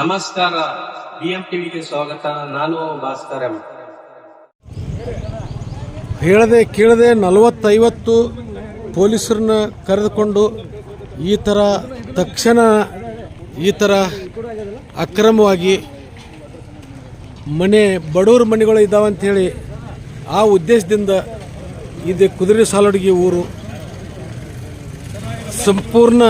ನಮಸ್ಕಾರ. ಬಿಎಂ ಟಿವಿಗೆ ಸ್ವಾಗತ. ನಾನು ಭಾಸ್ಕರ್ ಎಂ. ಹೇಳದೆ ಕೇಳದೆ ನಲವತ್ತೈವತ್ತು ಪೊಲೀಸರನ್ನ ಕರೆದುಕೊಂಡು ಈ ಥರ ತಕ್ಷಣ ಈ ಥರ ಅಕ್ರಮವಾಗಿ ಮನೆ ಬಡವ್ರ ಮನೆಗಳು ಇದ್ದಾವೆ ಅಂಥೇಳಿ ಆ ಉದ್ದೇಶದಿಂದ ಇದು ಕುದುರೆ ಸಾಲಡಿಗೆ ಊರು ಸಂಪೂರ್ಣ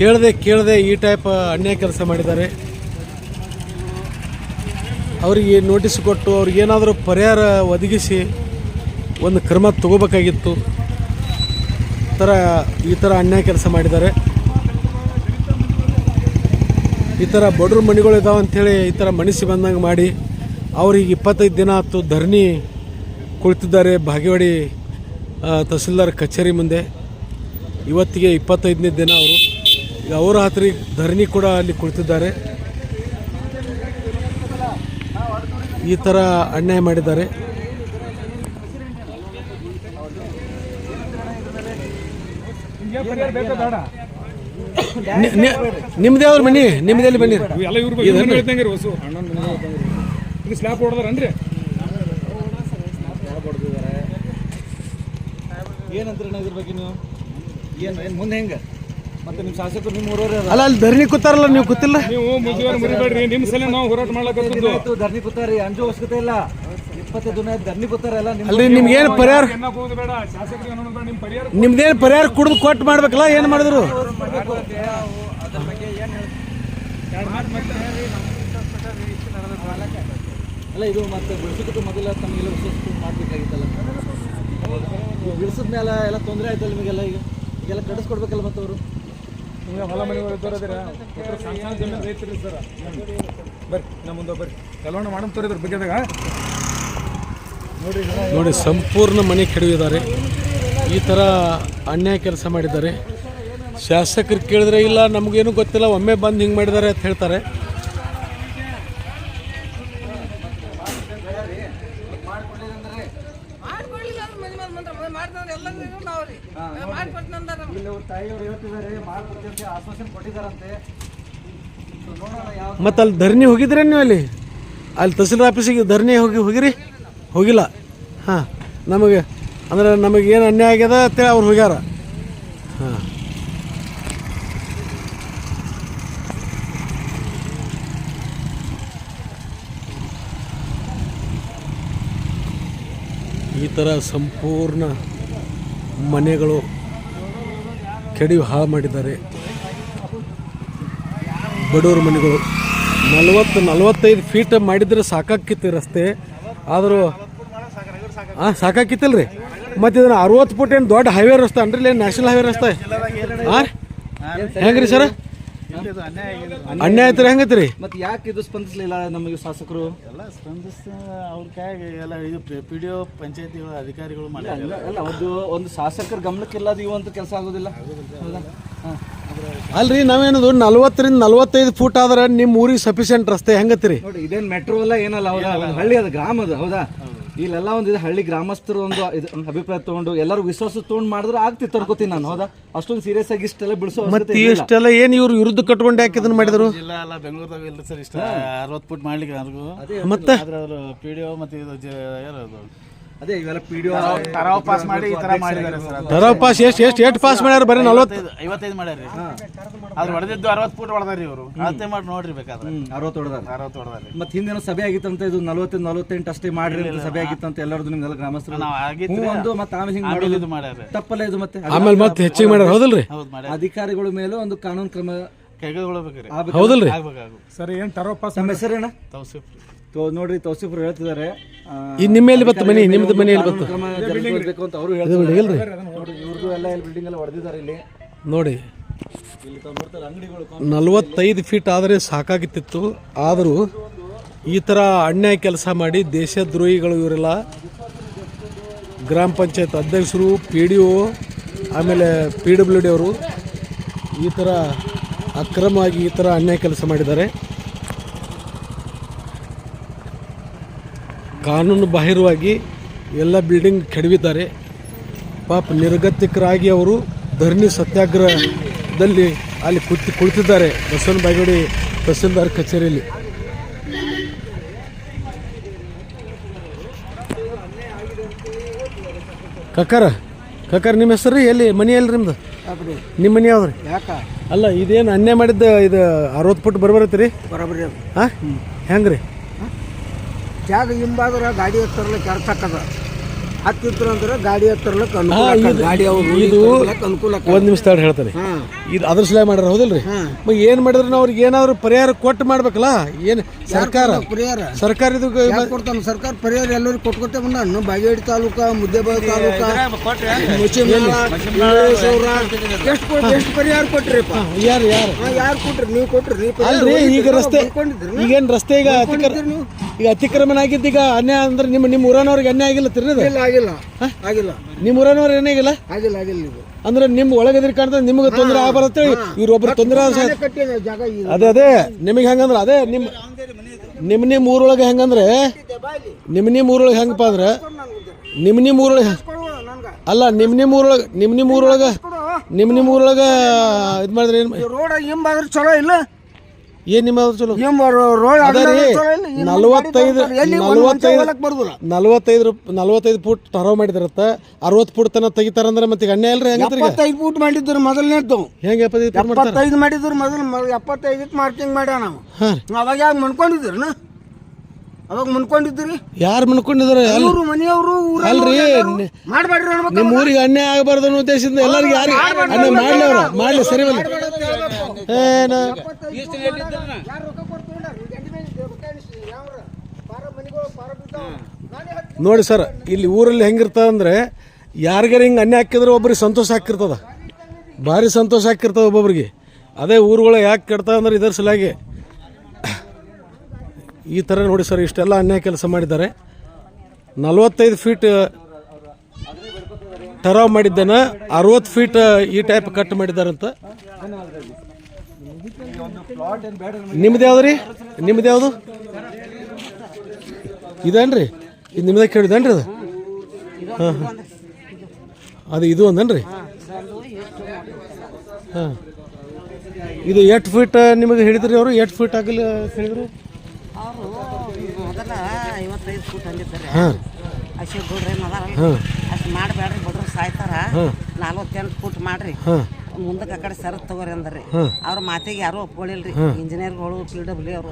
ಹೇಳದೆ ಕೇಳದೆ ಈ ಟೈಪ್ ಅನ್ಯಾಯ ಕೆಲಸ ಮಾಡಿದ್ದಾರೆ. ಅವರಿಗೆ ನೋಟಿಸ್ ಕೊಟ್ಟು ಅವ್ರಿಗೆ ಏನಾದರೂ ಪರಿಹಾರ ಒದಗಿಸಿ ಒಂದು ಕ್ರಮ ತಗೋಬೇಕಾಗಿತ್ತು. ಥರ ಈ ಥರ ಅನ್ಯಾಯ ಕೆಲಸ ಮಾಡಿದ್ದಾರೆ. ಈ ಥರ ಬಡ್ರ ಮನೆಗಳು ಇದಾವೆ ಅಂಥೇಳಿ ಈ ಥರ ಮನಸ್ಸು ಬಂದಂಗೆ ಮಾಡಿ ಅವ್ರಿಗೆ ಇಪ್ಪತ್ತೈದು ದಿನ ಆಯ್ತು ಧರಣಿ ಕುಳಿತಿದ್ದಾರೆ ಭಾಗ್ಯವಾಡಿ ತಹಸೀಲ್ದಾರ್ ಕಚೇರಿ ಮುಂದೆ. ಇವತ್ತಿಗೆ ಇಪ್ಪತ್ತೈದನೇ ದಿನ ಅವರು. ಈಗ ಅವರ ಧರಣಿ ಕೂಡ ಅಲ್ಲಿ ಕುಳಿತಿದ್ದಾರೆ. ಈ ಥರ ಅನ್ಯಾಯ ಮಾಡಿದ್ದಾರೆ. ನಿಮ್ದೇ ಅವ್ರು ಬನ್ನಿ ನಿಮ್ದೇ ಎಲ್ಲಿ ಬನ್ನಿ ಸ್ಲ್ಯಾಪ್ ಹೊಡೆದಾರನ್ರಿ ಏನಂತೀರಿ ಇದ್ರ ಬಗ್ಗೆ ನೀವು? ಏನು ಏನು ಮುಂದೆ ಹೆಂಗೆ? ಮತ್ತೆ ನಿಮ್ಮ ಶಾಸಕರು ನಿಮ್ಮ ಊರವ್ರೆ ಅದ ಅಲ್ಲ ಅಲ್ಲಿ ಧರಣಿ ಕೂತಾರಲ್ಲ ನೀವು ಕೂತಿಲ್ಲ? ನೀವು ಮುಜುವರ್ ಮುರಿಬೇಡ್ರಿ ನಿಮ್ಮ ಸಲ ನಾವು ಹೋರಾಟ ಮಾಡ್ಲಕತ್ತಿದ್ದು. ಆಯ್ತು ಧರಣಿ ಕೂತಾರಿ ಅಂಜು ಅವಶ್ಯಕತೆ ಇಲ್ಲ. ಇಪ್ಪತ್ತೈದು ದಿನ ಆಯ್ತು ಧರಣಿ ಕೂತಾರಲ್ಲ ನಿಮ್ಮ ಅಲ್ರಿ ನಿಮ್ಗೇನು ಪರಿಹಾರ? ಹೋಗುದು ಬೇಡ ಶಾಸಕರಿಗೆ ಅನ್ನೋದು ಬೇಡ ನಿಮ್ಮ ಪರಿಹಾರ ನಿಮ್ದೇನು ಪರಿಹಾರ ಕುಡಿದು ಕೊಟ್ಟು ಮಾಡ್ಬೇಕಲ್ಲ ಏನು ಮಾಡಿದ್ರು? ಅಲ್ಲ ಇದು ಮತ್ತೆ ಬಿಡಿಸೋದಕ್ಕೆ ಮೊದಲ ತಮಗೆಲ್ಲ ಮಾಡ್ಬೇಕಾಗಿತ್ತಲ್ಲ ಮಾಡಬೇಕಾಗಿತ್ತಲ್ಲ. ಬಿಡಿಸಿದ ಮೇಲೆ ಎಲ್ಲ ತೊಂದರೆ ಆಯ್ತಲ್ಲ ನಿಮಗೆಲ್ಲ ಈಗ? ಈಗೆಲ್ಲ ಕಡಿಸ್ಕೊಡ್ಬೇಕಲ್ಲ ಮತ್ತೆ ಅವರು ನಿಮ್ಗೆ ಹೊಲ ಮನೆ ಇದ್ದವ್ರದಿರ ಒಟ್ರು ಸಣ್ಣ ಸಣ್ಣ ಜಮೀನು ರೈತರು ಸರ್. ಬರ್ರಿ ನಮ್ಮ ಮುಂದೆ ಬರ್ರಿ. ಕೆಲವೊಂದು ಮಾಡಮ್ ತೋರಿ ಇದ್ರ ಬಗ್ಗೆದಾಗ ನೋಡಿ, ಸಂಪೂರ್ಣ ಮನೆ ಕೆಡವಿದ್ದಾರೆ. ಈ ಥರ ಅನ್ಯಾಯ ಕೆಲಸ ಮಾಡಿದ್ದಾರೆ. ಶಾಸಕರು ಕೇಳಿದ್ರೆ ಇಲ್ಲ, ನಮಗೇನು ಗೊತ್ತಿಲ್ಲ, ಒಮ್ಮೆ ಬಂದು ಹಿಂಗೆ ಮಾಡಿದ್ದಾರೆ ಅಂತ ಹೇಳ್ತಾರೆ ಮಾಡ್ಕೊಡ್ಲಿಲ್ಲ ಅಂದ್ರೆ ಮನೆ ಮೇಲೆ ಮಂತ್ರ ಮಾಡ್ದಂದ್ರೆ ಎಲ್ಲರಿಗೂ ನಾವು ರೀ ಮಾಡ್ಕೊಟ್ನಂದಾರ ಇಲ್ಲಿ ಅವ್ರ ತಾಯಿಯವರು ಹೇಳ್ತಿದ್ದಾರೆ ಮಾಡ್ಕೊಡ್ತೀವಿ ಅಂತ ಆಶ್ವಾಸನೆ ಕೊಟ್ಟಿದ್ದಾರಂತೆ ಸೊ ನೋಡೋಣ ಯಾವ ಮತ್ತು ಅಲ್ಲಿ ಧರಣಿ ಹೋಗಿದ್ರಿ ನೀವು ಅಲ್ಲಿ? ಅಲ್ಲಿ ತಹಸೀಲ್ದಾರ್ ಆಫೀಸಿಗೆ ಧರಣಿ ಹೋಗಿ ಹೋಗಿರಿ? ಹೋಗಿಲ್ಲ? ಹಾಂ, ನಮಗೆ, ಅಂದ್ರೆ ನಮಗೆ ಏನು ಅನ್ಯಾಯ ಆಗ್ಯದ ಅಂತೇಳಿ ಅವ್ರು ಹೋಗ್ಯಾರ. ಹಾಂ. ಈ ಥರ ಸಂಪೂರ್ಣ ಮನೆಗಳು ಕೆಡಿ ಹಾಳು ಮಾಡಿದ್ದಾರೆ. ಬಡವ್ರ ಮನೆಗಳು. ನಲವತ್ತು ನಲವತ್ತೈದು ಫೀಟ್ ಮಾಡಿದ್ರೆ ಸಾಕಾಕಿತ್ತು ರಸ್ತೆ. ಆದರೂ ಹಾಂ ಸಾಕಾಕಿತ್ತಲ್ರಿ ಮತ್ತು ಇದನ್ನು ಅರವತ್ತು ಫುಟ್ ಏನು ದೊಡ್ಡ ಹೈವೇ ರಸ್ತೆ ಅಂದ್ರೆ ಏನು ನ್ಯಾಷನಲ್ ಹೈವೇ ರಸ್ತೆ? ಹಾಂ ಹೆಂಗ್ರಿ ಸರ್? ಅನ್ಯಾಯ ಹೆಂಗೈತ್ರಿ? ಮತ್ತೆ ಯಾಕೆ ಇದು ಸ್ಪಂದಿಸಲಿಲ್ಲ ನಮಗೆ ಶಾಸಕರು? ಎಲ್ಲ ಸ್ಪಂದಿಸ ಅವ್ರ ಕೈಯಾಗ ಎಲ್ಲ ಇದು ಪಿ ಡಿ ಒ ಪಂಚಾಯತಿಗಳು ಅಧಿಕಾರಿಗಳು ಮಾಡಿ ಅಲ್ಲ, ಒಂದು ಶಾಸಕರ ಗಮನಕ್ಕಿಲ್ಲದ ಅದು ಇವಂತ ಕೆಲಸ ಆಗೋದಿಲ್ಲ. ಹೌದಾ? ಹಾಂ. ಅಲ್ರಿ ನಾವೇನದು ನಲ್ವತ್ತರಿಂದ ನಲ್ವತ್ತೈದು ಫೂಟ್ ಆದ್ರೆ ನಿಮ್ಮ ಊರಿಗೆ ಸಫಿಶಿಯಂಟ್ ರಸ್ತೆ ಹೆಂಗತ್ರಿ ನೋಡಿ ಇದೇನ್ ಮೆಟ್ರೋ ಎಲ್ಲ ಏನಲ್ಲ ಹೌದಾ? ಒಂದು ಹಳ್ಳಿ ಅದು ಗ್ರಾಮ ಅದು ಹೌದಾ? ಇಲ್ಲೆಲ್ಲ ಒಂದು ಇದು ಹಳ್ಳಿ ಗ್ರಾಮಸ್ಥರು ಒಂದು ಇದು ಅಭಿಪ್ರಾಯ ತಗೊಂಡು ಎಲ್ಲರೂ ವಿಶ್ವಾಸ ತಗೊಂಡು ಮಾಡಿದ್ರೆ ಆಗ್ತಿತ್ತು ಅನ್ಕೋತೀನಿ ನಾನು ಹೌದಾ? ಅಷ್ಟೊಂದು ಸೀರಿಯಸ್ ಆಗಿ ಇಷ್ಟೆಲ್ಲ ಬಿಡಿಸೋ ಮತ್ತೆ ಇಷ್ಟೆಲ್ಲ ಏನು ಇವ್ರು ವಿರುದ್ಧ ಕಟ್ಕೊಂಡು ಯಾಕೆ ಇದನ್ನ ಮಾಡಿದ್ರು? ಜಿಲ್ಲಾ ಅಲ್ಲ ಬೆಂಗಳೂರದಾಗ ಇಲ್ಲ ಸರ್ ಇಷ್ಟ ಅರವತ್ತು ಫುಟ್ ಮಾಡ್ಲಿಕ್ಕೆ ನನಗೂ. ಮತ್ತೆ? ಪಿ ಡಿ ಒ ಮತ್ತು ಇದು ಜ- ಯಾರು ಅದು ಅದೇ ಇವೆಲ್ಲ ಪಿ ಡಿ ತರಾವ್ ಪಾಸ್ ಮಾಡಿ ಈ ತರ ಮಾಡಿದ್ದಾರೆ ಸರ್. ಪಾಸ್ ಎಷ್ಟು ಎಷ್ಟು ಎಷ್ಟು ಪಾಸ್ ಮಾಡ್ಯಾರ ಬರೀ ನಲ್ವತ್ತು? ಐವತ್ತೈದು ಮಾಡ್ಯಾರಿ ಅದ್ರ ಹೊಡೆದಿದ್ದು ಅರವತ್ತು ಫೂಟ್ ಹೊಡೆದಾರಿ ಇವರು. ಅಳತೆ ಮಾಡಿ ನೋಡ್ರಿ ಬೇಕಾದ್ರೆ. ಅರವತ್ತು ಹೊಡೆದಾರ ಅರವತ್ತು ಹೊಡೆದಾರಿ ಮತ್ತೆ ಹಿಂದಿನ ಸಭೆ ಆಗಿತ್ತಂತ ಇದು ನಲವತ್ತೈದು ನಲವತ್ತೆಂಟು ಅಷ್ಟೇ ಮಾಡ್ರಿ ಅಂತ ಸಭೆ ಆಗಿತ್ತಂತ ಎಲ್ಲರದು ನಿಮ್ದೆಲ್ಲ ಗ್ರಾಮಸ್ಥರು ನಾವು ಆಗಿತ್ತು ಹ್ಞೂ ಒಂದು ಮತ್ತೆ ಆಮೇಲೆ ಹಿಂಗೆ ಆಮೇಲೆ ಮಾಡೋದು ಇದು ಮಾಡ್ಯಾರ ತಪ್ಪಲ್ಲ ಇದು ಮತ್ತೆ. ಆಮೇಲೆ ಮತ್ತೆ ಹೆಚ್ಚಿಗೆ ಮಾಡ್ಯಾರ ಹೌದಲ್ರಿ? ಹೌದು ಮಾಡ್ಯಾರ ಅಧಿಕಾರಿಗಳ ಮೇಲೆ ಒಂದು ಕಾನೂನು ಕ್ರಮ ಕೈಗೊಳ್ಬೇಕ್ರಿ ಆಗ್ಬೇಕು. ಹೌದಲ್ರಿ? ಆಗ್ಬೇಕಾಗು. ಸರ್ ಏನು ಟರೋ ಪಾಸ್ ನಮ್ಮ ಹೆಸರೇನ? ತೌಸಿಫ್ ತೋ ನೋಡ್ರಿ ತೌಸಿಫ್ರು ಹೇಳ್ತಿದ್ದಾರೆ. ಈ ನಿಮ್ಮ ಎಲ್ಲಿ ಬತ್ತು ಮನೆ ನಿಮ್ದು ಮನೆ ಎಲ್ಲಿ ಬತ್ತು? ಕ್ರಮ ಜರುಗಿಸಬೇಕು ಅಂತ ಅವರು ಹೇಳ್ತಿದ್ದಾರೆ. ಇಲ್ರಿ ನೋಡ್ರಿ ಇವ್ರದ್ದು ಎಲ್ಲ ಇಲ್ಲಿ ಬಿಲ್ಡಿಂಗ್ ಎಲ್ಲ ಹೊಡೆದಿದ್ದಾರೆ ಇಲ್ಲಿ. ನೋಡಿ. ಇಲ್ಲಿ ತಾವು ನೋಡ್ತಾರೆ ಅಂಗಡಿಗಳು ನಲವತ್ತೈದು ಫೀಟ್ ಆದರೆ ಸಾಕಾಗಿತ್ತಿತ್ತು. ಆದರೂ ಈ ಥರ ಅನ್ಯಾಯ ಕೆಲಸ ಮಾಡಿ ದೇಶದ್ರೋಹಿಗಳು ಇವರೆಲ್ಲ ಗ್ರಾಮ ಪಂಚಾಯತ್ ಅಧ್ಯಕ್ಷರು ಪಿ ಡಿ ಒ ಆಮೇಲೆ ಪಿ ಡಬ್ಲ್ಯೂ ಡಿ ಅವರು ಈ ಥರ ಅಕ್ರಮವಾಗಿ ಈ ಥರ ಅನ್ಯಾಯ ಕೆಲಸ ಮಾಡಿದ್ದಾರೆ. ಕಾನೂನು ಬಾಹಿರವಾಗಿ ಎಲ್ಲ ಬಿಲ್ಡಿಂಗ್ ಕೆಡವಿದ್ದಾರೆ. ಪಾಪ ನಿರ್ಗತಿಕರಾಗಿ ಅವರು ಧರಣಿ ಸತ್ಯಾಗ್ರಹದಲ್ಲಿ ಅಲ್ಲಿ ಕುಳಿತು ಕುಳಿತಿದ್ದಾರೆ. ಬಸವನ ಬಾಗೋಡಿ ತಹಸೀಲ್ದಾರ್ ಕಚೇರಿಯಲ್ಲಿ. ಕಕ್ಕರ ಕಕ್ಕರ ನಿಮ್ಮ ಹೆಸರು ರೀ? ಎಲ್ಲಿ? ಮನೆ ಎಲ್ಲಿ ನಿಮ್ದು? ನಿಮ್ಮ ಮನೆ ಯಾವ್ದು ರೀ ಅಲ್ಲ ಇದೇನು ಅನ್ಯಾಯ ಮಾಡಿದ್ದ ಇದು ಅರವತ್ತು ಫುಟ್ ಬರಬರತ್ರಿ? ಹಾಂ ಹೆಂಗೆ ರೀ ಜಾಗ ಹಿಂಬಾದ್ರೆ ಗಾಡಿ ಹತ್ತರ್ಲಿಕ್ಕೆ ಅರ್ಥಕ್ಕದ ಹತ್ತಿದ್ರು ಅಂದ್ರೆ ಗಾಡಿ ಹತ್ತರ್ಲಿಕ್ಕೆ ಅನುಕೂಲ ಆಕ್ಕದ. ಗಾಡಿ ಅವ್ರು ಇದು ಅನುಕೂಲ ಆಕ್ಕದ. ಒಂದು ನಿಮಿಷ ತಡ ಹೇಳ್ತಾರೆ ಇದು ಅದ್ರ ಸಲ ಮಾಡ್ಯಾರ ಹೌದಿಲ್ರಿ? ಮ ಏನು ಮಾಡಿದ್ರೆ ನಾವು ಅವ್ರಿಗೆ ಏನಾದ್ರು ಪರಿಹಾರ ಕೊಟ್ಟು ಮಾಡ್ಬೇಕಲ್ಲ? ಏನು ಸರ್ಕಾರ? ಪರಿಹಾರ? ಸರ್ಕಾರ ಇದು ಯಾಕ್ ಕೊಡ್ತಾನ ಸರ್ಕಾರ ಪರಿಹಾರ ಎಲ್ಲರಿಗೂ ಕೊಟ್ಕೊತೇ ಬಂದ. ಬಾಗೇಡಿ ತಾಲೂಕ ಮುದ್ದೇಬಾವಿ ತಾಲೂಕ ಮುಚಿಮೇಳ, ಮಲ್ಲೇಶ್ವರ, ಎಷ್ಟು ಕೊಟ್- ಎಷ್ಟು ಪರಿಹಾರ ಕೊಟ್ರಿಪ್ಪ? ಯಾರು ಯಾರು? ಯಾರು ಕೊಟ್ರಿ? ನೀವು ಕೊಟ್ರಿ ನೀವು ಪರಿಹಾರ ಅಲ್ರಿ ಈಗ ರಸ್ತೆ ಈಗೇನ್ ರಸ್ತೆ ಈಗ ಅತಿಕ್ರ ನೀವು? ಈಗ ಅತಿಕ್ರಮಣ ಆಗಿದ್ದು ಈಗ ಅನ್ಯಾಯ ಅಂದ್ರೆ ನಿಮ್ಮ ನಿಮ್ಮ ಊರನವ್ರಿಗೆ ಅನ್ಯಾಯ ಆಗಿಲ್ಲ ತಿರ್ನದ? ಇಲ್ಲ ಆಗಿಲ್ಲ. ಆಗಿಲ್ಲ. ನಿಮ್ಮ ಊರನವ್ರು ಏನಾಗಿಲ್ಲ ಆಗಿಲ್ಲ? ಆಗಿಲ್ಲ ಇದು. ಅಂದ್ರೆ ನಿಮ್ಮ ಒಳಗದಿರ್ ಕಾಣ್ತದೆ ನಿಮಗೆ ತೊಂದರೆ ಆಗಬಾರತ್ತೆ ಇವ್ರೊಬ್ರು ತೊಂದರೆ ಅದೇ ಅದೇ. ನಿಮಗೆ ಹೆಂಗಂದ್ರೆ ಅದೇ ನಿಮ್ಮ ನಿಮ್ಮ ನಿಮ್ಮ ಊರೊಳಗೆ ಹೆಂಗಂದ್ರೆ ನಿಮ್ಮ ನಿಮ್ಮ ಊರೊಳಗೆ ಹೆಂಗಪ್ಪ ಅಂದ್ರೆ ನಿಮ್ಮ ನಿಮ್ಮ ಊರೊಳಗೆ ಅಲ್ಲ ನಿಮ್ಮ ನಿಮ್ಮ ಊರೊಳಗೆ ನಿಮ್ಮ ನಿಮ್ಮ ಊರೊಳಗೆ ನಿಮ್ಮ ನಿಮ್ಮ ಊರೊಳಗೆ ಇದು ಮಾಡಿದ್ರೆ ಏನು ರೋಡ್ ಹಿಂಬಾದ್ರ ಚಲೋ ಇಲ್ಲ? ಏನು ನಿಮ್ಮ ಚಲೋ? ನಲವತ್ತೈದು ನಲವತ್ತೈದು ಬರ್ದಿಲ್ಲ? ನಲವತ್ತೈದು ರೂಪ್- ನಲವತ್ತೈದು ಫುಟ್ ಟರೋ ಮಾಡಿದ್ರತ್ತ. ಅರವತ್ತು ಫುಟ್ ತನ ತೆಗಿತಾರಂದ್ರೆ ಮತ್ತೆ ಈಗ ಅನ್ಯಾಯ ಅಲ್ರಿ ಈಗ? ಎಪ್ಪತ್ತೈದು ಫೂಟ್ ಮಾಡಿದ್ರು ಮೊದಲನೇದ್ದು ಹೆಂಗೆ ಎಪ್ಪತ್ತೈದು ಮಾಡಿದ್ರು ಮೊದಲು ಎಪ್ಪತ್ತೈದಕ್ಕೆ ಮಾರ್ಕಿಂಗ್ ಮಾಡ್ಯಾವ ನಾವು ಅವಾಗ ಯಾಕೆ ಮನ್ಕೊಂಡಿದ್ರನ ಅವಾಗ ಮನ್ಕೊಂಡಿದ್ರಿ ಯಾರು ಮನ್ಕೊಂಡಿದ್ದಾರೆ ಅಲ್ಲ ಇವರು ಮನೆಯವರು ಅಲ್ರಿ, ನಿಮ್ಮ ಊರಿಗೆ ಅನ್ಯಾಯ ಆಗಬಾರ್ದು ಅನ್ನೋ ಉದ್ದೇಶದಿಂದ ಎಲ್ಲರಿಗೂ ಯಾರು ಅನ್ಯಾಯ ಮಾಡಲಿ ಅವ್ರು ಮಾಡಲಿ ಸರಿ ಬಲ್ಲ ಏನ ನೋಡಿ ಸರ್ ಇಲ್ಲಿ ಊರಲ್ಲಿ ಹೆಂಗಿರ್ತದ ಅಂದ್ರೆ ಯಾರಿಗಾರ ಹಿಂಗೆ ಅನ್ಯಾಯ ಹಾಕಿದ್ರೆ ಒಬ್ಬರಿಗೆ ಸಂತೋಷ ಹಾಕಿರ್ತದ. ಭಾರಿ ಸಂತೋಷ ಹಾಕಿರ್ತದ ಒಬ್ಬೊಬ್ರಿಗೆ. ಅದೇ ಊರುಗಳು ಯಾಕೆ ಕೆಡ್ತಾವಂದ್ರೆ ಇದರ ಸಲುವಾಗಿ ಈ ಥರ ನೋಡಿ ಸರ್, ಇಷ್ಟೆಲ್ಲ ಅನ್ಯಾಯ ಕೆಲಸ ಮಾಡಿದ್ದಾರೆ. ನಲವತ್ತೈದು ಫೀಟ್ ಟರಾವ್ ಮಾಡಿದ್ದೇನೆ ಅರವತ್ತು ಫೀಟ್ ಈ ಟೈಪ್ ಕಟ್ ಮಾಡಿದ್ದಾರಂತ. ನಿಮ್ದು ಯಾವ್ದು ರೀ? ನಿಮ್ದು ಯಾವುದು? ಇದೇನ್ರಿ? ಇದು ನಿಮ್ದೇ ಕೇಳಿದೇನ್ರಿ ಅದು? ಹಾಂ ಅದು ಇದು ಒಂದೇನ್ರಿ ಹಾಂ. ಇದು ಎಷ್ಟು ಫೀಟ್ ನಿಮಗೆ ಹೇಳಿದ್ರಿ ಅವರು? ಎಷ್ಟು ಫೀಟ್ ಆಗಲಿ ಹೇಳಿದ್ರು? ಅವರು ಮೊದಲ ಐವತ್ತೈದು ಫೂಟ್ ಅಂದಿದ್ದಾರೆ. ಅಶೋಕ್ ಗೌಡ್ರ ಏನು ಅದಾರಲ್ಲ ಅಷ್ಟು ಮಾಡಬೇಡ್ರಿ ಬಡ್ರು ಸಾಯ್ತಾರ. ನಲ್ವತ್ತೆಂಟು ಫೂಟ್ ಮಾಡ್ರಿ. ಮುಂದಕ್ಕೆ ಆ ಕಡೆ ಸರತ್ ತಗೋರಿ ಅಂದ್ರಿ. ಅವ್ರ ಮಾತಿಗೆ ಯಾರು ಒಪ್ಕೊಳ್ಳಿಲ್ರಿ ಇಂಜಿನಿಯರ್ಗಳು ಪಿ ಡಬ್ಲ್ಯೂ ಅವರು.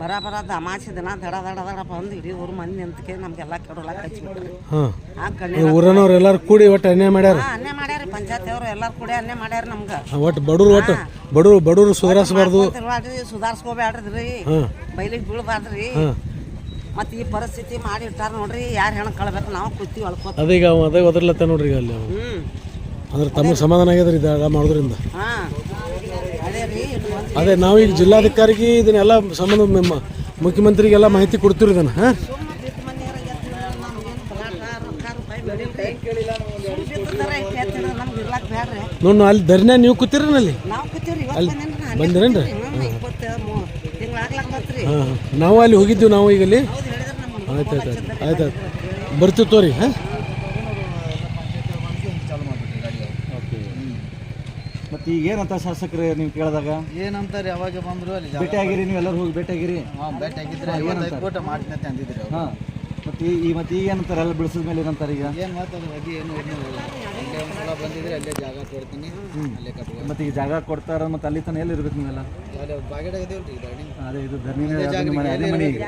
ಬರ ಬರ ದಮಾಸಿ ದಿನ ದಡ ದಡ ದಡ ಬಂದು ಇಡೀ ಊರು ಮಂದಿ ನಿಂತಕ್ಕೆ ನಮ್ಗೆಲ್ಲ ಕೆಡೋಲ್ಲ ಕಚ್ಚಿಬಿಟ್ರಿ ಹಾಂ ಆ ಕಣ್ಣೀರ ಊರನವ್ರು ಎಲ್ಲರೂ ಕೂಡಿ ಒಟ್ಟು ಅನ್ಯಾಯ ಮಾಡ್ಯಾರ ಹಾ ಅನ್ಯ ಮಾಡ್ಯಾರಿ ಪಂಚಾಯತಿ ಅವರು ಎಲ್ಲಾರು ಕೂಡ ಅನ್ನೇ ಮಾಡ್ಯಾರ ನಮ್ಗೆ. ಒಟ್ಟು ಬಡವ್ರು ಒಟ್ಟು ಬಡವ್ರು ಬಡವ್ರು ಸುಧಾರಿಸಬಾರ್ದು. ಸುಧಾರಿಸ್ಕೋಬೇಡ್ರಿ ಬೈಲಿಗೆ ಬೀಳಬಾರ್ದ್ರಿ. ಮತ್ತೆ ಈ ಪರಿಸ್ಥಿತಿ ಮಾಡಿ ಇಟ್ಟಾರ ನೋಡ್ರಿ ಯಾರು ಹೆಣ್ಣು ಕಳ್ಬೇಕು ನಾವು ಕೂತಿ ಒಳ್ಕೋತ ಅದೀಗ ಅದೇ ಒದರ್ಲತ್ತ ನೋಡ್ರಿ ಈಗ ಅಲ್ಲಿ ಹ್ಞೂ ಹ್ಮ್. ಅಂದ್ರೆ ತಮಗೆ ಸಮಾಧಾನ ಆಗ್ಯದ್ರಿ ಇದು ಮಾಡೋದ್ರಿಂದ. ಅದೇ ನಾವೀಗ ಜಿಲ್ಲಾಧಿಕಾರಿಗೆ ಇದನ್ನೆಲ್ಲ ಸಂಬಂಧ ಮುಖ್ಯಮಂತ್ರಿಗೆಲ್ಲ ಮಾಹಿತಿ ಕೊಡ್ತೀವಿ ಇದನ್ನು ಹಾಂ ಸುಮ್ಮ ಬಿಟ್ಟು ಮನೆಯವ್ರ ಎತ್ತು ನಮ್ಗೇನ್ ಬಲಾಟ, ರೊಕ್ಕ ರೂಪಾಯಿ ಬೇಡಿಲ್ರಿ. ಸುಮ್ ಬಿಟ್ಟು ತರ ಐತಿ ಎತ್ತು ಹಿಡ್ದು ನಮ್ಗ್ ಇರ್ಲಾಕ್ ಬ್ಯಾಡ್ರಿ. ನೋಡು ಅಲ್ಲಿ ಧರ್ನ ನೀವು ಕೂತಿರೇನ ಅಲ್ಲಿ? ಬಂದಿರೇನ್ರಿ? ಹಾಂ ನಾವು ಅಲ್ಲಿ ಹೋಗಿದ್ದೀವಿ ನಾವು ಈಗ ಅಲ್ಲಿ ಆಯ್ತು ಆಯ್ತು ಆಯ್ತು ಆಯ್ತು ಆಯ್ತು. ಬರ್ತೀವಿ ತೋರಿ ಹಾಂ? ಮತ್ತೆ ಈಗ ಏನಂತ ಶಾಸಕರೇ ನೀವು ಕೇಳಿದಾಗ? ಏನಂತಾರೆ ಯಾವಾಗ ಬಂದ್ರು ಅಲ್ಲಿ ಭೇಟಿ ಆಗಿರಿ ನೀವು ಎಲ್ಲರೂ ಹೋಗಿ ಭೇಟಿ ಆಗಿರಿ ಭೇಟಿ ಆಗಿದ್ರೆ ಐವತ್ತೈದು ಫೋಟೋ ಮಾಡ್ತೀನಿ ಅಂತ ಅಂದಿದ್ರು ಹಾಂ. ಮತ್ತೆ ಈ- ಮತ್ತೆ ಈಗ ಏನಂತಾರೆ? ಎಲ್ಲ ಬಿಡಿಸಿದ ಮೇಲೆ ಏನಂತಾರೆ ಈಗ? ಏನು ಮಾತಾಡೋದು? ಬಗ್ಗೆ ಏನು ಒಂದ್ಸಲ ಬಂದಿದ್ರೆ ಅಲ್ಲೇ ಜಾಗ ಕೊಡ್ತೀನಿ. ಅಲ್ಲೇ ಮತ್ತೆ ಈಗ ಜಾಗ ಕೊಡ್ತಾರ ಮತ್ತೆ ಅಲ್ಲಿ ತನ ಎಲ್ಲಿ ಇರ್ಬೇಕು ನೀವೆಲ್ಲ ಅಲ್ಲಿ ಬಾಗೇಡಾಗದೇವ್ರಿ ಇದು ಗಾಡಿ ಅದೇ ಇದು ಧರಣಿ ಅದೇ ಮನೆ ಅದೇ ಮನೆ ಈಗ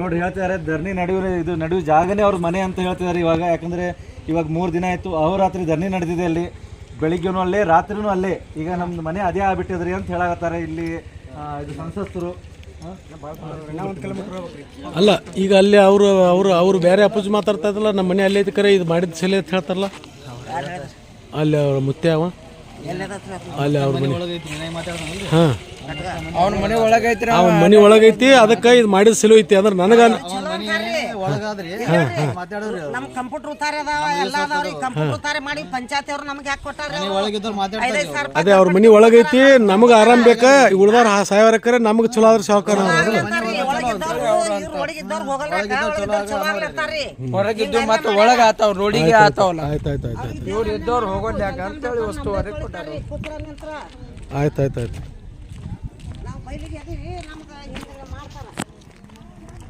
ನೋಡ್ರಿ ಹೇಳ್ತಿದಾರೆ ಧರ್ನಿ ನಡುವೆ ಇದು ನಡುವೆ ಜಾಗನೇ ಅವ್ರ ಮನೆ ಅಂತ ಹೇಳ್ತಿದ್ದಾರೆ ಇವಾಗ. ಯಾಕಂದ್ರೆ ಇವಾಗ ಮೂರು ದಿನ ಆಯ್ತು ರಾತ್ರಿ ಧರಣಿ ನಡೆದಿದೆ ಅಲ್ಲಿ. ಬೆಳಿಗ್ಗೆನೂ ಅಲ್ಲೇ ರಾತ್ರಿನೂ ಅಲ್ಲೇ. ಈಗ ನಮ್ದು ಮನೆ ಅದೇ ಆಗ್ಬಿಟ್ಟಿದ್ರಿ ಅಂತ ಹೇಳಾಗತ್ತಾರೆ ಇಲ್ಲಿ ಇದು ಸಂಸಸ್ತರು? ಅಲ್ಲ ಈಗ ಅಲ್ಲಿ ಅವರು ಅವರು ಅವರು ಬೇರೆ ಅಪ್ಪಜ್ ಮಾತಾಡ್ತಾ ಇದ್ದಲ್ಲ ನಮ್ಮ ಮನೆ ಅಲ್ಲೇ ಕರೆ ಇದು ಮಾಡಿದ ಸಲ ಅಂತ ಹೇಳ್ತಾರಲ್ಲ? ಅಲ್ಲಿ ಅವ್ರ ಮುತ್ತೆ ಅವ ಅಲ್ಲಿ ಅವ್ರ ಮನೆ ಹಾಂ. ಅವ್ನ ಮನೆ ಒಳಗೈತಿ ಅವನ ಮನೆ ಒಳಗೈತಿ ಅದಕ್ಕೆ ಇದು ಮಾಡಿದ ಸಿಲು ಐತಿ ಅಂದ್ರೆ ನನಗ ಒಳಗಾದ್ರಿ. ಮಾತಾಡೋರಿ ನಮ್ ಕಂಪ್ಯೂಟರ್ ಉತ್ತಾರ ಅದಾವ ಎಲ್ಲ ಅದಾವ್ರಿ. ಕಂಪ್ಯೂಟರ್ ಉತ್ತಾರ ಮಾಡಿ ಪಂಚಾಯತಿ ಅವ್ರು ನಮ್ಗೆ ಯಾಕೆ ಕೊಟ್ಟಾರ ಐದೈದು ಸಾವಿರ ಅದೇ ಅವ್ರ ಮನೆ ಒಳಗೈತಿ ನಮಗ ಆರಾಮ್ ಬೇಕಾ ಉಳ್ದಾರ ಸಾವಿರಕ್ಕರೆ ನಮಗೆ ಚಲೋ ಆದ್ರೆ ಸಾವುಕಾರ ಹೊರಗಿದ್ದು ಮತ್ತೆ ಒಳಗ ಆತಾವ್ ರೋಡಿಗೆ ಆತಾವಲ್ಲ ಆಯ್ತು. ಆಯ್ತು ಆಯ್ತು ಆಯ್ತು ಇವ್ರು ಇದ್ದವ್ರು ಹೋಗೋದ್ ವಸ್ತು ಹೊರಗೆ ಕೊಟ್ಟಾರ ಕೂತ್ರ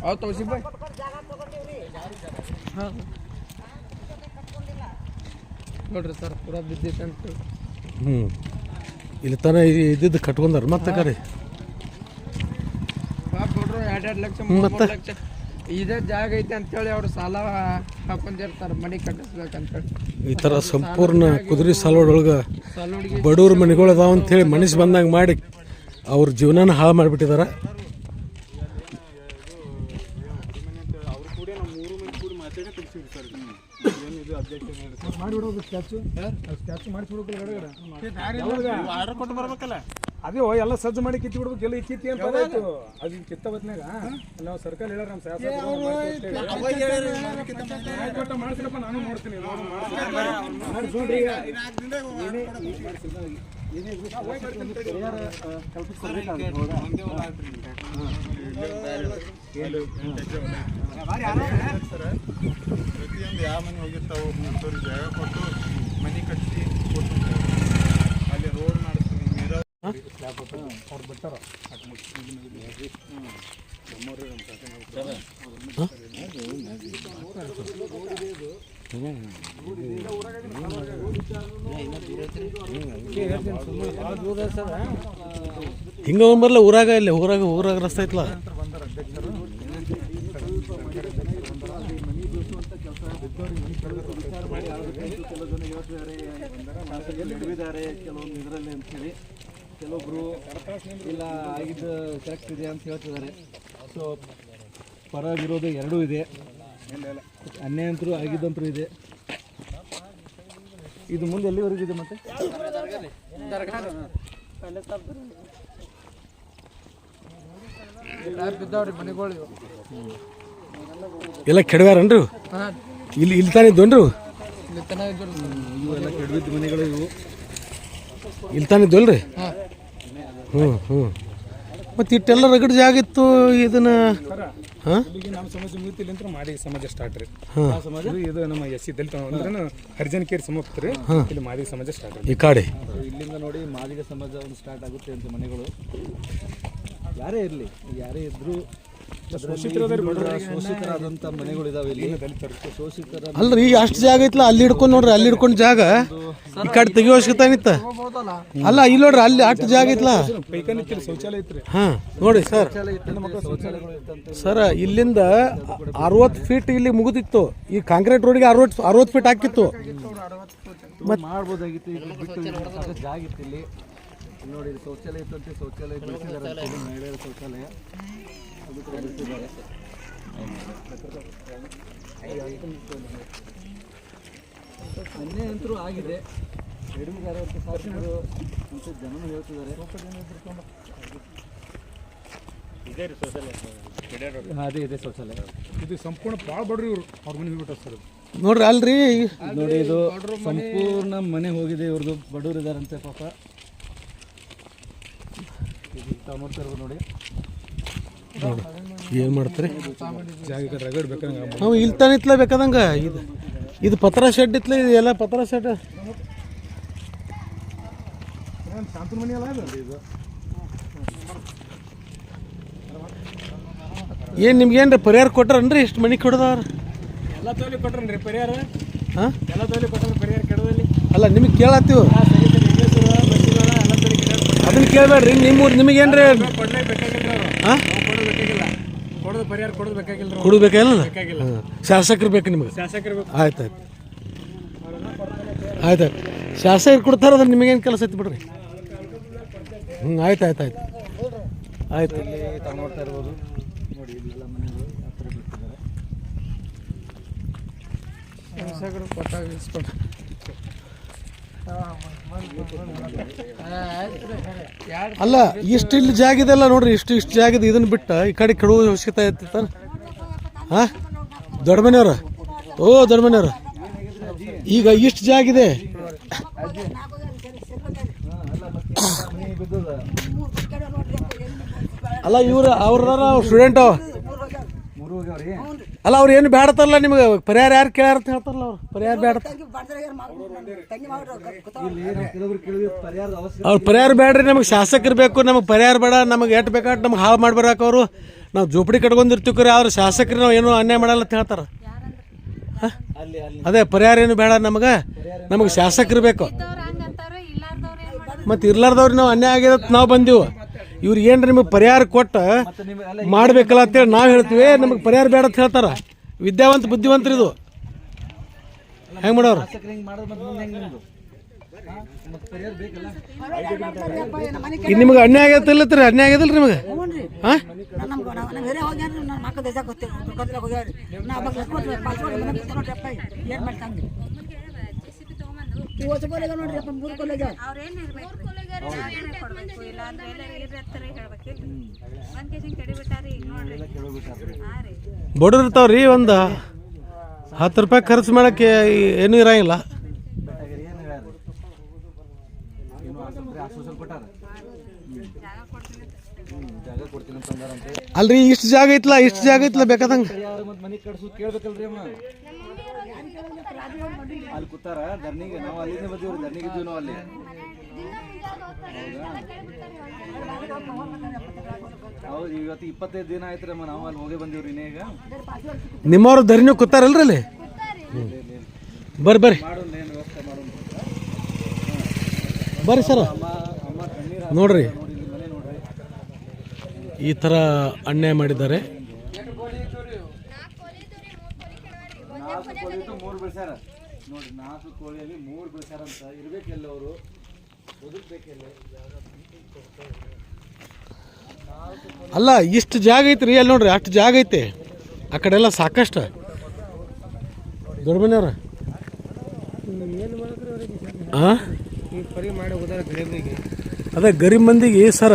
ಅವ್ ಬಾಯ್ ನೋಡ್ರಿ ಸರ್ ಪೂರಾ ಬಿದ್ದೈತೆ ಅಂತ. ಹ್ಞೂ ಇಲ್ಲಿ ತನ ಇದ್ದಿದ್ದು ಕಟ್ಕೊಂಡಾರ ಮತ್ತೆ ಕರೆ? ಪಾಪ ಹುಡ್ರು ಎರಡ್ ಎರಡ್ ಲಕ್ಷ ಮೂವತ್ತು ಲಕ್ಷ. ಇದೇ ಜಾಗ ಐತೆ ಅಂತೇಳಿ ಅವ್ರು ಸಾಲ ಹಾಕೊಂಡಿರ್ತಾರೆ ಮನೆ ಕಟ್ಟಿಸ್ಬೇಕಂತೇಳಿ. ಈ ಥರ ಸಂಪೂರ್ಣ ಕುದುರೆ ಸಾಲೋಡೊಳಗೆ ಬಡವ್ರ ಮನೆಗಳು ಅದಾವ ಅಂತೇಳಿ ಮನಸ್ಸು ಬಂದಂಗೆ ಮಾಡಿ ಅವ್ರ ಜೀವನನ ಹಾಳು ಮಾಡಿಬಿಟ್ಟಿದ್ದಾರೆ ಮಾಡಿಬಿಡೋದು ಸ್ಟ್ಯಾಚು ಸ್ಟ್ಯಾಚು ಮಾಡಿಸ್ಬಿಡೋದು ಆರ್ಡರ್ ಕೊಟ್ಟು ಬರ್ಬೇಕಲ್ಲ? ಅದೇ ಎಲ್ಲ ಸಜ್ಜು ಮಾಡಿ ಕಿತ್ತಿ ಬಿಡ್ಬೇಕು ಎಲ್ಲ ಕಿತ್ತಿ ಅಂತ ಆಯ್ತು ಅದು ಕಿತ್ತ ಹೊತ್ನಾಗ ನಾವು ಸರ್ಕಲ್ ಹೇಳ ನಮ್ಮ ಶಾಸಕ ಮಾಡ್ತೀನಪ್ಪ ನಾನು ನೋಡ್ತೀನಿ. ಪ್ರತಿಯೊಂದು ಯಾವ ಮನೆ ಹೋಗಿರ್ತಾವೆ ಜಾಗ ಕೊಟ್ಟು ಮನೆ ಕೊಟ್ಟು ಮಾಡಿಸ್ತೀನಿ ಹಿಂಗೆ ಬರಲ್ಲ ಊರಾಗ ಇಲ್ಲಿ ಊರಾಗ ಊರಾಗ ರಸ್ತೆ ಐತ್ಲ? ಕೆಲವೊಂದು ಇದರಲ್ಲಿ ಅಂತ ಕೆಲವೊಬ್ರು ಇಲ್ಲ ಆಗಿದ್ದು ಕರೆಕ್ಟ್ ಇದೆ ಅಂತ ಹೇಳ್ತಿದ್ದಾರೆ. ಸೊ ಪರವಾಗಿರೋದು ಎರಡೂ ಇದೆ. ಅನ್ಯಾಯ ಅಂತರೂ ಆಗಿದ್ದಂತರೂ ಇದೆ. ಇದು ಮುಂದೆ ಎಲ್ಲಿವರೆಗೂ ಇದೆ ಮತ್ತೆ. ಎಲ್ಲ ಕೆಡವ್ಯಾರನ್ರು? ಇಲ್ಲಿ ಇಲ್ಲಿ ತಾನೇ ಇದ್ದೋನ್ರಿ ಇವೆಲ್ಲ ಕೆಡವಿದ್ದ ಮನೆಗಳು ಇವು. ಇಲ್ಲಿ ತಾನೇ ರೀ ಹ್ಞೂ ಹ್ಞೂ ಮತ್ತು ಇಟ್ಟೆಲ್ಲ ರಗಡ್ ಜಾಗ ಇತ್ತು ಇದನ್ನ? ಹಾಂ? ಇಲ್ಲಿಗೆ ನಮ್ಮ ಸಮಾಜ ಮುಗಿತಿಲ್ಲ ಅಂತ ಮಾಡಿ ಸಮಾಜ ಸ್ಟಾರ್ಟ್ ರೀ. ಹಾಂ. ಇದು ಇದು ನಮ್ಮ ಎಸ್ ಸಿ ದಲಿತ ಅಂದ್ರೆ ಹರಿಜನ ಕೇರಿ ಸಮಾಪ್ತ ರೀ ಇಲ್ಲಿ ಮಾದಿ ಸಮಾಜ ಸ್ಟಾರ್ಟ್ ಈ ಕಾಡೆ? ಇಲ್ಲಿಂದ ನೋಡಿ ಮಾದಿಗ ಸಮಾಜ ಒಂದು ಸ್ಟಾರ್ಟ್ ಆಗುತ್ತೆ ಅಂತ ಮನೆಗಳು. ಯಾರೇ ಇರಲಿ ಯಾರೇ ಇದ್ರು ಶೋಷಿತರಾದಂಥ ಮನೆಗಳು ಇದಾವೆ ಇಲ್ಲಿ ಶೋಷಿತರ ಅಲ್ರಿ ಅಷ್ಟು ಜಾಗ ಐತ್ಲ? ಅಲ್ಲಿ ಹಿಡ್ಕೊಂಡು ನೋಡ್ರಿ ಅಲ್ಲಿ ಹಿಡ್ಕೊಂಡು ಜಾಗ. ಈ ಕಡೆ ತೆಗಿಯೋ ಅವಶ್ಯಕತೆ ಅಲ್ಲ ಇಲ್ಲಿ ನೋಡ್ರಿ ಅಲ್ಲಿ ಅಷ್ಟು ಜಾಗ ಐತ್ಲ? ಶೌಚಾಲಯ ಐತ್ರಿ. ಹಾಂ ನೋಡಿ ಸರ್. ಸರ್ ಇಲ್ಲಿಂದ ಅರವತ್ತು ಫೀಟ್ ಇಲ್ಲಿ ಮುಗಿದಿತ್ತು. ಈ ಕಾಂಕ್ರೀಟ್ ರೋಡ್ಗೆ ಅರವತ್ತು ಅರವತ್ತು ಫೀಟ್ ಹಾಕಿತ್ತು. ಮಾಡ್ಬೋದಾಗಿತ್ತು ಈಗ ಬಿಟ್ಟು ಜಾಗ ಇತ್ತು ಇಲ್ಲಿ. ಇಲ್ಲಿ ನೋಡಿ ಶೌಚಾಲಯ ಇತ್ತಂತೆ ಶೌಚಾಲಯ ಅಂತ ಮಹಿಳೆಯರ ಶೌಚಾಲಯ. ಅನ್ಯಾಯ ಅಂತರೂ ಆಗಿದೆ. ಅಂತ ಶಾಸಕರು ಅಂತ ಜನನು ಹೇಳ್ತಿದ್ದಾರೆ ಹಾ, ಅದೇ ಇದೆ ಶೌಚಾಲಯ ಇದು ಸಂಪೂರ್ಣ ಭಾಳ ಬಡ್ರಿ ಇವರು ಅವ್ರ ಮನೆ ಹೋಗ್ಬಿಟ್ಟ ಸರ್ ನೋಡ್ರಿ ಅಲ್ರಿ. ನೋಡಿ ಇದು ಸಂಪೂರ್ಣ ಮನೆ ಹೋಗಿದೆ ಇವ್ರದ್ದು ಬಡವರು ಇದಾರಂತೆ ಪಾಪ. ಇದು ನೋಡ್ತಾ ಇರ್ಬೋದು ನೋಡಿ. ಏನು ಮಾಡ್ತಾರೆ? ನಾವು ಇಲ್ಲಿ ತಾನೆ ಇತ್ಲ ಬೇಕಾದಂಗ? ಇದು ಇದು ಪತ್ರ ಶೆಡ್ ಇತ್ಲ ಇದು ಎಲ್ಲ ಪತ್ರ ಶೆಡ್? ಇದು ಇದು ಏನು ನಿಮ್ಗೇನ್ರಿ ಪರಿಹಾರ ಕೊಟ್ರನ್ರಿ? ಇಷ್ಟು ಮನೆ ಕೊಡದವ್ರ? ಎಲ್ಲ ತೊಲಿ ಕೊಟ್ರನ್ರಿ ಪರಿಹಾರ. ಹಾಂ? ಎಲ್ಲ ತೋಲಿ ಕೊಟ್ರ ಪರಿಹಾರ ಕೆಡದಲ್ಲಿ. ಅಲ್ಲ ನಿಮಗೆ ಕೇಳತ್ತೀವಿ? ಅದನ್ನ ಕೇಳಬೇಡ್ರಿ ನಿಮ್ಮೂರು ನಿಮಗೇನ್ರಿ? ಹಾಂ? ಪರಿಹಾರ ಕೊಡೋದು ಬೇಕಾಗಿಲ್ಲ ಅವ್ರು. ಬೇಕಾಗಿಲ್ಲ. ಶಾಸಕರು ಬೇಕು ನಿಮಗೆ. ಶಾಸಕರು ಬೇಕು. ಆಯ್ತು ಆಯ್ತು. ಆಯ್ತು ಆಯ್ತು. ಶಾಸಕರು ಕೊಡ್ತಾರೆ ಅದ್ರ ನಿಮಗೇನು ಕೆಲಸ ಐತಿ ಬಿಡ್ರಿ? ಹ್ಞೂ ಆಯ್ತು ಆಯ್ತು ಆಯ್ತು. ಆಯ್ತು ಇಲ್ಲಿ ನೋಡ್ತಾ ಇರ್ಬೋದು. ನೋಡಿ ಇಲ್ಲೆಲ್ಲ ಮನೆಗಳು ಆ ಥರ ಬಿಟ್ಟಿದ್ದಾರೆ. ಶಾಸಕರು ಕೊಟ್ಟಾಗ ಇಸ್ಕೊಂಡು. ಅಲ್ಲ, ಇಷ್ಟು ಇಲ್ಲಿ ಜಾಗ ಇದೆಲ್ಲ ನೋಡ್ರಿ, ಇಷ್ಟು ಇಷ್ಟು ಇದೆ ಇದನ್ನ ಬಿಟ್ಟು ಈ ಕಡೆ ಕೆಡುವ ಅವಶ್ಯಕತೆ ಐತಿ ಹಾಂ? ದೊಡ್ಡ ಮನೆಯವ್ರ? ಓ, ದೊಡ್ಡ ಮನೆಯವ್ರ. ಈಗ ಇಷ್ಟು ಜಾಗ ಇದೆ ಅಲ್ಲ, ಇವ್ರ ಅವ್ರದಾರ ಸ್ಟೂಡೆಂಟ್ ಅಲ್ಲ ಅವ್ರು ಏನು ಬೇಡತ್ತಲ್ಲ ನಿಮಗೆ? ಪರಿಹಾರ ಯಾರು ಕೇಳ್ಯಾರ ಅಂತ ಹೇಳ್ತಾರಲ್ಲ ಅವ್ರು? ಪರಿಹಾರ ಬೇಡ ಅವ್ರು ಪರಿಹಾರ ಬೇಡ್ರಿ ನಮಗೆ ಶಾಸಕರು ಬೇಕು ನಮಗೆ ಪರಿಹಾರ ಬೇಡ ನಮಗೆ ಎಟ್ ಬೇಕಾಟ್ ನಮ್ಗೆ ಹಾಳು ಮಾಡ್ಬರಾಕ ಅವರು? ನಾವು ಜೋಪಡಿ ಕಟ್ಕೊಂಡಿರ್ತೀವಿ ಕರೆ ಆದ್ರೆ ಶಾಸಕರು ನಾವು ಏನೂ ಅನ್ಯಾಯ ಮಾಡಲ್ಲ ಅಂತ ಹೇಳ್ತಾರೆ. ಅದೇ ಪರಿಹಾರ ಏನು ಬೇಡ ನಮಗೆ. ನಮಗೆ ಶಾಸಕರು ಬೇಕು. ಮತ್ತು ಇರ್ಲಾರ್ದವ್ರು ನಾವು ಅನ್ಯಾಯ ಆಗ್ಯದ ನಾವು ಬಂದೀವಿ. ಇವ್ರಿಗೆ ಏನು ನಿಮಗೆ ಪರಿಹಾರ ಕೊಟ್ಟು ಮಾಡ್ಬೇಕಲ್ಲ ಅಂತೇಳಿ ನಾವು ಹೇಳ್ತೀವಿ. ನಮಗೆ ಪರಿಹಾರ ಬೇಡ ಅಂತ ಹೇಳ್ತಾರ. ವಿದ್ಯಾವಂತ ಬುದ್ಧಿವಂತರು ಇದು. ಹೆಂಗೆ ಮಾಡೋರು? ನಿಮ್ಗೆ ಅನ್ಯಾಯ ಮಾಡೋದು ಮತ್ತೆ ಮುಂದೆ ನಿಮಗೆ ಪರಿಹಾರ ನಿಮಗೆ ಅನ್ಯಾಯ ಮೂರು ನಿಮಗೆ ಹಾಂ ಕೊಡ್ಬೇಕು ಇಲ್ಲ ಅಂದ್ರೆ ಹೇಳ್ಬೇಕಿಲ್ರಿ ಒಂದ್ ಕೇಸಿಂಗ್ ಕಡಿಬಿಟ್ಟಾರಿ ಈಗ ನೋಡ್ರಿ. ಹಾ ರೀ. ಬಡವ್ರು ಇರ್ತಾವ್ರಿ ಒಂದು ಹತ್ತು ರೂಪಾಯಿ ಖರ್ಚು ಮಾಡಕ್ಕೆ ಏನೂ ಇರಂಗಿಲ್ಲ. ಜಾಗ ಕೊಡ್ತೀನಿ ಅಂತ ಅಲ್ರಿ ಇಷ್ಟು ಜಾಗ ಐತ್ಲ ಇಷ್ಟು ಜಾಗ ಐತ್ಲ ಬೇಕಾದಂಗೆ. ಪರಿಹಾರ ಮತ್ತೆ ಮನೆ ಕಟ್ಸೋದು ಕೇಳ್ಬೇಕಲ್ರಿ ಅಮ್ಮ ಅಲ್ಲಿ ಕೂತಾರ ಧರ್ನಿಗೆ ನಾವು ಅಲ್ಲಿಂದ ಬಂದೀವ್ರಿ ಧರ್ನಿಗೆ ಇದ್ದೀವಿ ನಾವು ಅಲ್ಲಿ. ಹೌದು ಇವತ್ತು ಇಪ್ಪತ್ತೈದು ದಿನ ಆಯ್ತ್ರಮ್ಮ ನಾವು ಅಲ್ಲಿ ಹೋಗಿ ಬಂದೀವ್ರಿ ಇನ್ನೇ ಈಗ. ನಿಮ್ಮವ್ರು ಧರ್ನಿ ಕೂತಾರಲ್ರಿ ಅಲ್ಲಿ? ಬರ್ರಿ ಬರ್ರಿ. ಮಾಡೋಣ ಏನು ವ್ಯವಸ್ಥೆ ಮಾಡೋಣ ಬರ್ರಿ ಸರ. ಅಮ್ಮ ಕಣ್ಣೀರು ನೋಡ್ರಿ. ಈ ಥರ ಅನ್ಯಾಯ ಮಾಡಿದ್ದಾರೆ ನಾಲ್ಕು ಕೋಳಿ ಇಟ್ಟು ಮೂರು ಬೆಳೆಸ್ಯಾರ ನೋಡಿ ನಾಲ್ಕು ಕೋಳಿಯಲ್ಲಿ ಮೂರು ಬೆಳೆಸ್ಯಾರ ಅಂತ ಇರ್ಬೇಕೆಲ್ಲ ಅವರು. ಬದುಕ್ಬೇಕೆಲ್ಲ. ಅಲ್ಲ ಇಷ್ಟು ಜಾಗ ಐತ್ರಿ ಅಲ್ಲಿ ನೋಡ್ರಿ ಅಷ್ಟು ಜಾಗ ಐತೆ. ಆ ಕಡೆ ಎಲ್ಲ ಸಾಕಷ್ಟು. ದೊಡ್ಡ ಹಾಂ ಅದೇ ಗರೀಬ್ ಮಂದಿಗೆ ಸರ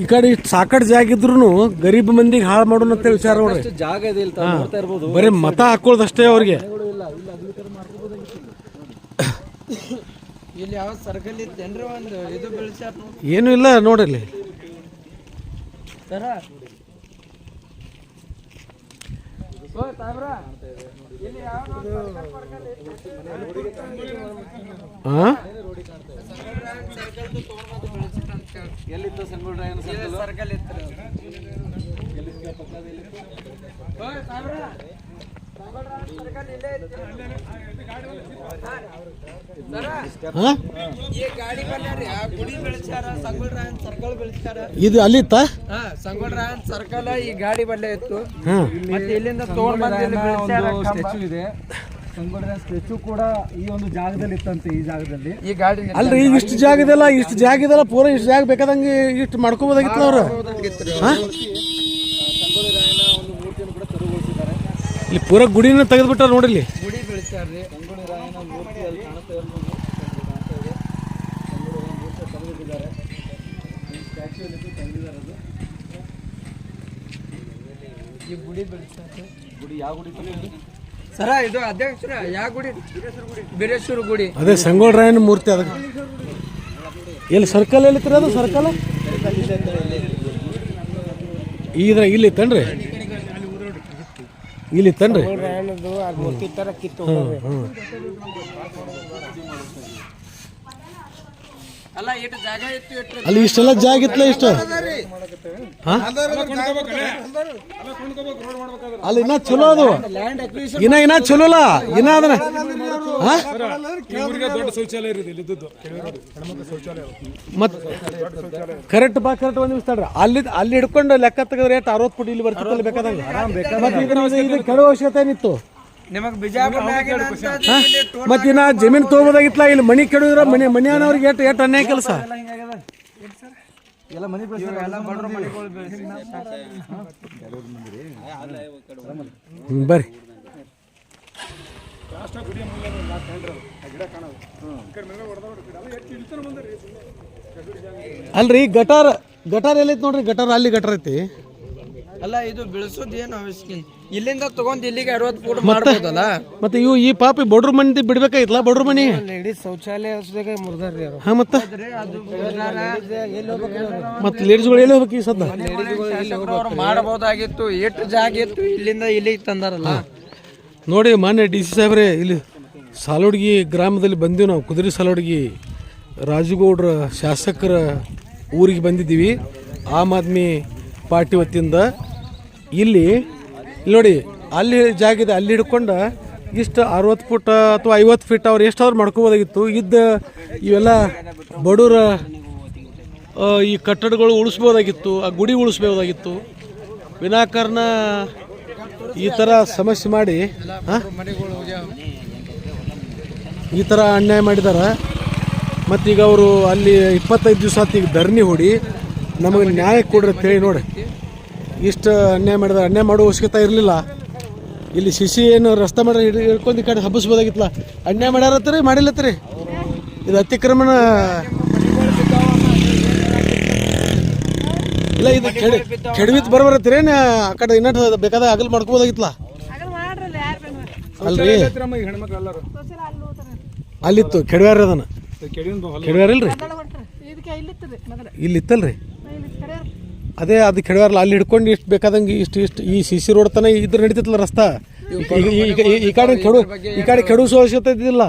ಈ ಕಡೆ ಇಷ್ಟು ಸಾಕಷ್ಟು ಜಾಗ ಇದ್ರು ಗರೀಬ್ ಮಂದಿಗೆ ಹಾಳು ಮಾಡೋಣ ಅಂತ ವಿಚಾರ ನೋಡ್ರಿ. ಜಾಗ ಬರೀ ಮತ ಹಾಕೊಳ್ಳೋದಷ್ಟೇ ಅವ್ರಿಗೆ. ಇಲ್ಲಿ ಯಾವ ಸರ್ಕಲ್ ಇತ್ತೇನ್ರಿ ಒಂದು ಇದು ಬೆಳೆಸ್ಯಾರ ನೋಡಿ. ಏನೂ ಇಲ್ಲ ನೋಡಿಲ್ಲಿ. ಸರ? ಓ ಇಲ್ಲಿ ಯಾವ ಹಾಂ ಎಲ್ಲಿತ್ತು ಸಂಗೊಳ್ಳ ರಾಯನ ಸರ್ಕಲ್ ಸರ್ಕಲ್? ಇತ್ತು ಓ ಸರ್ಕಲ್ ಇಲ್ಲೇ ಇತ್ತು ಸರ ಹಾಂ ಈ ಗಾಡಿ ಬಂದ್ರಿ ಆ ಗುಡಿ ಬೆಳೆಸ್ಯಾರ ಸಂಗೊಳ್ಳ ಸರ್ಕಲ್ ಇದು ಈ ಗಾಡಿ ಬಲ್ಲೆ ಇತ್ತು. ಮತ್ತೆ ಇಲ್ಲಿಂದ ತಗೊಂಡ್ ಬಂದು ಇಲ್ಲಿ ಬೆಳೆಸ್ಯಾರ ಸ್ಟ್ಯಾಚು ಇದೆ. ಸ್ಟ್ಯಾಚು ಕೂಡ ಈ ಒಂದು ಜಾಗದಲ್ಲಿ ಇತ್ತಂತೆ ಈ ಜಾಗದಲ್ಲಿ. ಈ ಗಾಡಿ ಅಲ್ರಿ ಇಷ್ಟು ಜಾಗದಲ್ಲ ಇದೆಲ್ಲ ಇಷ್ಟು ಜಾಗ ಇದೆಲ್ಲ ಪೂರ ಇಷ್ಟು ಜಾಗ ಬೇಕಾದಂಗೆ ಇಷ್ಟು ಮಾಡ್ಕೋಬೋದಾಗಿತ್ತು. ಅವ್ರು ಹಾಂ ಸಂಗೊಳ್ಳ ರಾಯಣ್ಣ ಒಂದು ಮೂರ್ತಿಯನ್ನು ಕೂಡ ತೆರವುಗೊಳಿಸಿದ್ದಾರೆ ಇಲ್ಲಿ ಪೂರ ಗುಡಿನ ತೆಗೆದ್ಬಿಟ್ಟಾರ ನೋಡಿಲ್ಲಿ. ಗುಡಿ ಬೆಳೆಸ್ಯಾರ್ರಿ. ಸಂಗೊಳ್ಳ ರಾಯಣ್ಣ ಮೂರ್ತಿ ಅಲ್ಲಿ ಕಾಣ್ತಾ ಇರೋದು ಕಾಣ್ತಾ ಇದೆ. ಸಂಗೊಳ್ಳ ರಾಯಣ್ಣ ಮೂರ್ತಿ ತೆಗೆದಿದ್ದಾರೆ. ಈ ಸ್ಟ್ಯಾಚು ಏನಿತ್ತು ತೆಗೆದಿದ್ದಾರೆ ಅದು. ಈ ಗುಡಿ ಬೆಳೆಸ್ಯಾರ್ರಿ. ಗುಡಿ ಯಾವ ಗುಡಿ ತಂದಿದ್ದು? ಸರ ಇದು ಅಧ್ಯಕ್ಷರ ಯಾವ ಗುಡಿ? ಬೀರೇಶ್ವರ ಗುಡಿ. ಅದೇ ಸಂಗೊಳ್ಳ ರಾಯನ ಮೂರ್ತಿ ಅದಕ್ಕೆ ಎಲ್ಲಿ ಸರ್ಕಲ್ ಎಲ್ಲಿತ್ರಿ ಅದು? ಸರ್ಕಲ್? ಇದ್ರ ಇಲ್ಲಿ ಇತ್ತನ್ರಿ ಇಲ್ಲಿ ತನ್ರಿ ಹ್ಮ್, ಹ್ಮ್. ಅಲ್ಲ ಇಷ್ಟೆಲ್ಲ ಜಾಗ ಇತ್ತಲ್ಲ ಇಷ್ಟು? ಅಲ್ಲಿ ಇನ್ನ ಚಲೋ ಅದು. ಇನ್ನ ಇನ್ನ ಚಲೋ ಅಲ್ಲ? ಇನ್ನ ಅದನ್ನ? ಮತ್ ಕರೆಕ್ಟ್ ಬಾ ಕರೆಕ್ಟ್ ಒಂದ್ ನಿಮಿಷ ತಡ್ರಿ. ಅಲ್ಲಿ ಅಲ್ಲಿ ಹಿಡ್ಕೊಂಡು ಲೆಕ್ಕ ತೆಗೆದ್ರೆ ಅರವತ್ತು ಫುಟ್ ಇಲ್ಲಿ ಬರ್ತಿತ್ತಲ್ಲ ಬೇಕಾದಂಗೆ. ಮತ್ತೆ ಅವಶ್ಯಕತೆ ಏನಿತ್ತು? ಮತ್ತೆ ಇನ್ನ ಜಮೀನು ತಗೋಬೋದಾಗಿತ್ತಲ್ಲ ಇಲ್ಲಿ ಮನಿ ಕೆಡಿದ್ರ ಮನೆ ಮನೆಯವ್ರಿಗೆ ಎಷ್ಟು ಎಷ್ಟು ಅನ್ಯಾಯ ಕೆಲಸ? ಎಲ್ಲ ಮನೆ ಬರ್ರಿ. ಅಲ್ರಿ ಗಟಾರ್ ಗಟಾರ್ ಎಲ್ಲೈತಿ ನೋಡ್ರಿ? ಗಟಾರ ಅಲ್ಲಿ ಗಟಾರ್ ಐತಿ. ಅಲ್ಲ ಇದು ಬೆಳೆಸೋದು ಏನು ಅವಶ್ಯಕ ಇಲ್ಲಿಂದ ತಗೊಂಡ್ ಇಲ್ಲಿಗೆ ಅರವತ್ತು ಫೂಟ್ ಮಾಡ್ಬೋದಲ್ಲ ಮತ್ತೆ ಇವು ಈ ಪಾಪಿ ಬಡ್ರ ಮನೆ ಬಿಡ್ಬೇಕಾಗಿತ್ತಲ್ಲ ಬಡ್ರ ಮನಿ? ಲೇಡೀಸ್ ಶೌಚಾಲಯ ಹಚ್ದಾಗ ಮುರಿದಾರ್ರಿ ಅವರು. ಹಾ ಮತ್ತ? ಮತ್ತೆ ಲೇಡೀಸ್ಗಳು ಎಲ್ಲಿ ಹೋಗ್ಬೇಕು ಈ ಸದ್ದ ಮಾಡಬಹುದಾಗಿತ್ತು ಎಷ್ಟು ಜಾಗ ಇತ್ತು ಇಲ್ಲಿಂದ ಇಲ್ಲಿಗೆ ತಂದಾರಲ್ಲ. ನೋಡಿ ಮಾನ್ಯ ಡಿ ಸಿ ಸಾಹೇಬ್ರೆ ಇಲ್ಲಿ ಸಾಲೋಡ್ಗಿ ಗ್ರಾಮದಲ್ಲಿ ಬಂದೀವಿ ನಾವು. ಕುದುರೆ ಸಾಲೋಡ್ಗಿ ರಾಜಗೌಡ್ರ ಶಾಸಕರ ಊರಿಗೆ ಬಂದಿದ್ದೀವಿ. ಆಮ್ ಆದ್ಮಿ ಪಾರ್ಟಿ ವತಿಯಿಂದ ಇಲ್ಲಿ ನೋಡಿ, ಅಲ್ಲಿ ಜಾಗ ಇದೆ ಅಲ್ಲಿ ಹಿಡ್ಕೊಂಡು ಇಷ್ಟು ಅರವತ್ತು ಫುಟ್ ಅಥವಾ ಐವತ್ತು ಫೀಟ್ ಅವ್ರು ಎಷ್ಟಾದ್ರು ಮಾಡ್ಕೋಬೋದಾಗಿತ್ತು. ಇದ್ದ ಇವೆಲ್ಲ ಬಡವರ ಈ ಕಟ್ಟಡಗಳು ಉಳಿಸ್ಬೋದಾಗಿತ್ತು, ಆ ಗುಡಿ ಉಳಿಸ್ಬೋದಾಗಿತ್ತು. ವಿನಾಕಾರಣ ಈ ಥರ ಸಮಸ್ಯೆ ಮಾಡಿ? ಈ ಥರ ಅನ್ಯಾಯ ಮಾಡಿದ್ದಾರೆ ಮತ್ತೀಗ ಅವರು ಅಲ್ಲಿ ಇಪ್ಪತ್ತೈದು ದಿವಸ ಈಗ ಧರಣಿ ಹೊಡಿ, ನಮಗೆ ನ್ಯಾಯ ಕೊಡ್ರಿ ಅಂತೇಳಿ ನೋಡಿ. ಇಷ್ಟು ಅನ್ಯಾಯ ಮಾಡಿದ್ರೆ ಅನ್ಯಾಯ ಮಾಡೋ ಅವಶ್ಯಕತೆ ಇರಲಿಲ್ಲ. ಇಲ್ಲಿ ಶಿಶಿ ಏನು ರಸ್ತೆ ಮಾಡಿ ಹಿಡ್- ಹಿಡ್ಕೊಂಡು ಈ ಕಡೆ ಹಬ್ಬಿಸ್ಬೋದಾಗಿತ್ತಲ್ಲ ಅನ್ಯಾಯ ಮಾಡ್ಯಾರತ್ತೀರಿ ಮಾಡಿಲ್ಲತ್ತೀರಿ? ಇದು ಅತಿಕ್ರಮಣ ಇಲ್ಲ ಇದು ಕೆಡಿ ಕೆಡವಿತ್ ಬರ್ಬರತ್ತೀರೇನು ಆ ಕಡೆ ಇನ್ನಟ್ಟು ಬೇಕಾದ ಅಗಲ್ ಮಾಡ್ಕೋಬೋದಾಗಿತ್ತಲ್ಲ? ಅಲ್ರಿ? ಅಲ್ಲಿತ್ತು ಕೆಡವ್ಯಾರ ಅದನ್ನ. ಕೆಡವ್ಯಾರಲ್ರಿ ಹೊಲ ಕೆಡವ್ಯಾರ ಇಲ್ರಿ ಇಲ್ಲಿ ಇತ್ತಲ್ರಿ ಅದೇ ಅದು ಕೆಡವ್ಯಾರಲ್ಲ ಅಲ್ಲಿ ಹಿಡ್ಕೊಂಡು ಇಷ್ಟು ಬೇಕಾದಂಗೆ ಇಷ್ಟು ಇಷ್ಟು ಈ ಸಿ ಸಿ ರೋಡ್ ತನ ಇದ್ರೆ ನಡೀತಿತ್ತಲ್ಲ ರಸ್ತಾ. ಈ ಕಡೆ ಕೆಡು ಈ ಕಡೆ ಕೆಡಿಸೋ ಅವಶ್ಯಕತೆ ಇದ್ದಿಲ್ಲ.